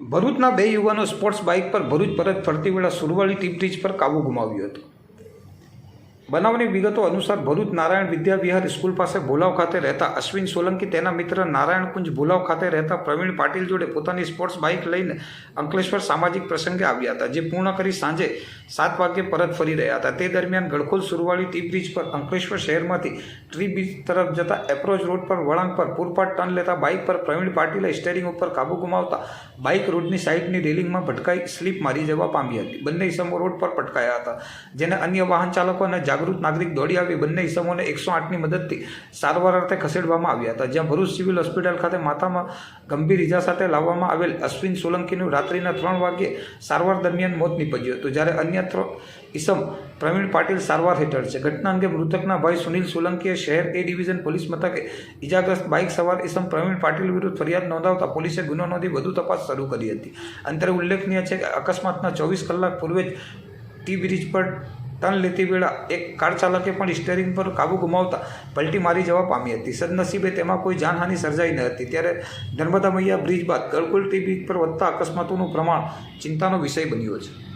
ભરૂચના બે યુવાનો સ્પોર્ટ્સ બાઇક પર ભરૂચ પરત ફરતી વેળા સુરવાળી ટીપ બ્રિજ પર કાબુ ગુમાવ્યો હતો. બનાવની વિગતો અનુસાર ભરૂચ નારાયણ વિદ્યાવિહાર સ્કૂલ પાસે ભોલાવ ખાતે રહેતા અશ્વિન સોલંકી, તેના મિત્ર નારાયણ કુંજ ભોલાવ ખાતે રહેતા પ્રવીણ પાટીલ જોડે પોતાની સ્પોર્ટ્સ બાઇક લઈને અંકલેશ્વર સામાજિક પ્રસંગે આવ્યા હતા, જે પૂર્ણ કરી સાંજે સાત વાગ્યે પરત ફરી રહ્યા હતા. તે દરમિયાન ગળખોલ સુરવાળી ટી બ્રિજ પર અંકલેશ્વર શહેરમાંથી ટ્રી બ્રિજ તરફ જતા એપ્રોચ રોડ પર વળાંક પર પૂરપાટ ટર્ન લેતા બાઇક પર પ્રવીણ પાટીલે સ્ટેરિંગ ઉપર કાબુ ગુમાવતા બાઇક રોડની સાઇડની રેલિંગમાં ભટકાઈ સ્લીપ મારી જવા પામી હતી. બંને ઇસમો રોડ પર પટકાયા હતા, જેને અન્ય વાહન ચાલકો અને જાગૃત નાગરિક દોડી આવી બંને ઇસમોને એકસો આઠની મદદથી સારવાર અર્થે ખસેડવામાં આવ્યા હતા, જ્યાં ભરૂચ સિવિલ હોસ્પિટલ ખાતે માથામાં ગંભીર ઇજા સાથે લાવવામાં આવેલ અશ્વિન સોલંકીનું રાત્રિના ત્રણ વાગ્યે સારવાર દરમિયાન મોત નીપજ્યું હતું, જ્યારે અન્ય ઇસમ પ્રવીણ પાટીલ સારવાર હેઠળ છે. ઘટના અંગે મૃતકના ભાઈ સુનિલ સોલંકીએ શહેર એ ડિવિઝન પોલીસ મથકે ઇજાગ્રસ્ત બાઇક સવાર ઇસમ પ્રવીણ પાટીલ વિરુદ્ધ ફરિયાદ નોંધાવતા પોલીસે ગુનો નોંધી વધુ તપાસ શરૂ કરી હતી. અંતરે ઉલ્લેખનીય છે કે અકસ્માતના ચોવીસ કલાક પૂર્વે જ ટી બ્રિજ પર ટર્ન લેતી વેળા એક કાર ચાલકે પણ સ્ટેરિંગ પર કાબુ ગુમાવતા પલટી મારી જવા પામી હતી. સદનસીબે તેમાં કોઈ જાનહાનિ સર્જાઈ ન હતી. ત્યારે નર્મદા મૈયા બ્રિજ બાદ ગળકુલ ટી બ્રિજ પર વધતા અકસ્માતોનું પ્રમાણ ચિંતાનો વિષય બન્યો છે.